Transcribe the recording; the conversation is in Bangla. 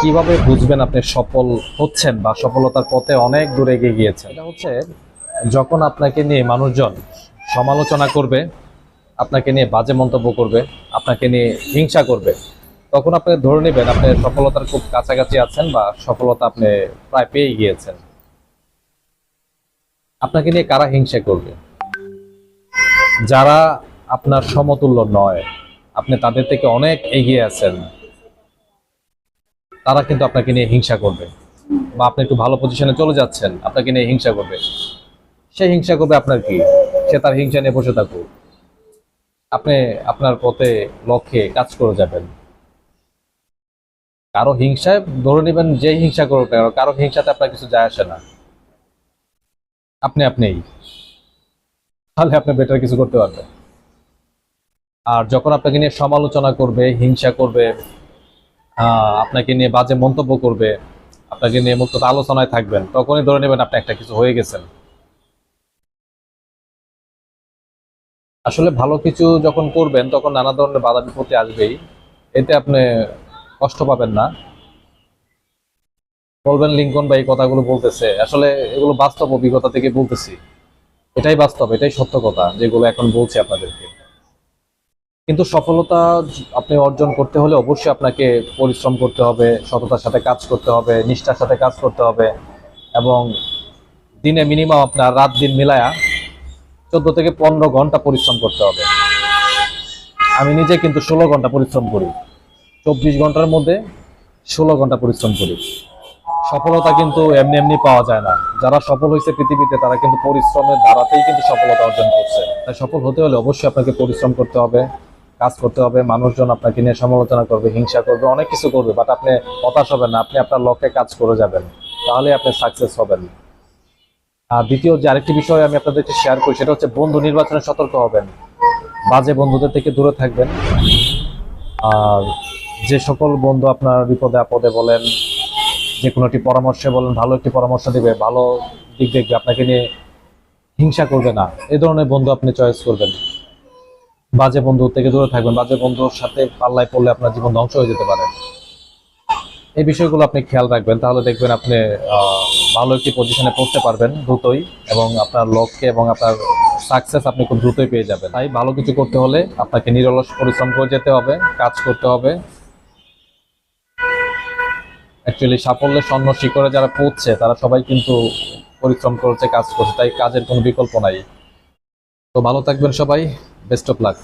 কীভাবে বুঝবেন আপনি সফল হচ্ছেন বা সফলতার পথে অনেক দূরে এগিয়ে গিয়েছেন? এটা হচ্ছে যখন আপনাকে নিয়ে মানুষজন সমালোচনা করবে আপনাকে নিয়ে বাজে মন্তব্য করবে আপনাকে নিয়ে হিংসা করবে তখন আপনি ধরে নেবেন আপনি সফলতার খুব কাছাকাছি আছেন বা সফলতা আপনি প্রায় পেয়ে গিয়েছেন। আপনাকে নিয়ে কারা হিংসা করবে? যারা আপনার সমতুল্য নয় আপনি তাদের থেকে অনেক এগিয়ে আছেন তারা কিন্তু আপনাকে নিয়ে হিংসা করবে বা আপনি একটু ভালো পজিশনে চলে যাচ্ছেন, আপনাকে নিয়ে হিংসা করবে। সে হিংসা করবে আপনার কি? সে তার হিংসা নিয়ে বসে থাকুক। আপনি আপনার পথে লক্ষ্যে কাজ করে যাবেন। কারও হিংসায় ধরে নেবেন, যে হিংসা করুক না কারও হিংসাতে আপনার কিছু যায় আসে না। আপনি আপনিই। তাহলে আপনি বেটার কিছু করতে পারবেন। আর যখন আপনাকে নিয়ে সমালোচনা করবে, হিংসা করবে আপনাকে নিয়ে বাজে মন্তব্য করবে, আপনাকে নিয়ে মুক্ত আলোচনায় থাকবেন, তখনই ধরে নেবেন আপনি একটা কিছু হয়ে গেছেন। আসলে ভালো কিছু যখন করবেন, তখন নানা ধরনের বাধা বিপত্তি আসবেই, এতে আপনি কষ্ট পাবেন না। বলবেন, লিঙ্কন বা এই কথাগুলো বলতেছে। আসলে এগুলো বাস্তব অভিজ্ঞতা থেকে বলতেছি। এটাই বাস্তব, এটাই সত্য কথা যেগুলো এখন বলছি আপনাদেরকে। কিন্তু সফলতা আপনি অর্জন করতে হলে অবশ্যই আপনাকে পরিশ্রম করতে হবে, সততার সাথে কাজ করতে হবে, নিষ্ঠার সাথে কাজ করতে হবে এবং দিনে মিনিমাম আপনার রাত দিন মিলায়া চোদ্দ থেকে পনেরো ঘণ্টা পরিশ্রম করতে হবে। আমি নিজে কিন্তু ষোলো ঘণ্টা পরিশ্রম করি, চব্বিশ ঘণ্টার মধ্যে ষোলো ঘণ্টা পরিশ্রম করি। সফলতা কিন্তু এমনি এমনি পাওয়া যায় না। যারা সফল হয়েছে পৃথিবীতে, তারা কিন্তু পরিশ্রমের দ্বারাতেই কিন্তু সফলতা অর্জন করছে। তাই সফল হতে হলে অবশ্যই আপনাকে পরিশ্রম করতে হবে। কাজ করতে হবে, মানুষজন আপনাকে নিয়ে সমালোচনা করবে, হিংসা করবে, অনেক কিছু করবে বাট আপনি হতাশ হবেন না, আপনি আপনার লক্ষ্যে কাজ করে যাবেন, তাহলে আপনি সাকসেস হবেন। আর দ্বিতীয় যে আরেকটি বিষয় আমি আপনাদেরকে শেয়ার করি, সেটা হচ্ছে বন্ধু নির্বাচনে সতর্ক হবেন, বাজে বন্ধুদের থেকে দূরে থাকবেন। আর যে সকল বন্ধু আপনার বিপদে আপদে বলেন, যে কোনো একটি পরামর্শে বলেন, ভালো একটি পরামর্শ দিবে, ভালো দিক দেখবে, আপনাকে নিয়ে হিংসা করবে না, এ ধরনের বন্ধু আপনি চয়েস করবেন। বাজে বন্ধু থেকে দূরে থাকবেন, বাজে বন্ধুর সাথে পাল্লায় পড়লে আপনার জীবন ধ্বংস হয়ে যেতে পারে। এই বিষয়গুলো আপনি খেয়াল রাখবেন, তাহলে দেখবেন আপনি ভালো একটি পজিশনে পড়তে পারবেন দ্রুতই এবং আপনার লক্ষ্যে এবং আপনার সাকসেস আপনি খুব দ্রুতই পেয়ে যাবেন। তাই ভালো কিছু করতে হলে আপনাকে নিরলস পরিশ্রম করে যেতে হবে, কাজ করতে হবে। অ্যাকচুয়ালি সাফল্যের স্বর্ণ শিখরে যারা পৌঁছছে তারা সবাই কিন্তু পরিশ্রম করছে, কাজ করছে, তাই কাজের কোনো বিকল্প নাই। তো ভালো থাকবেন সবাই। Best of luck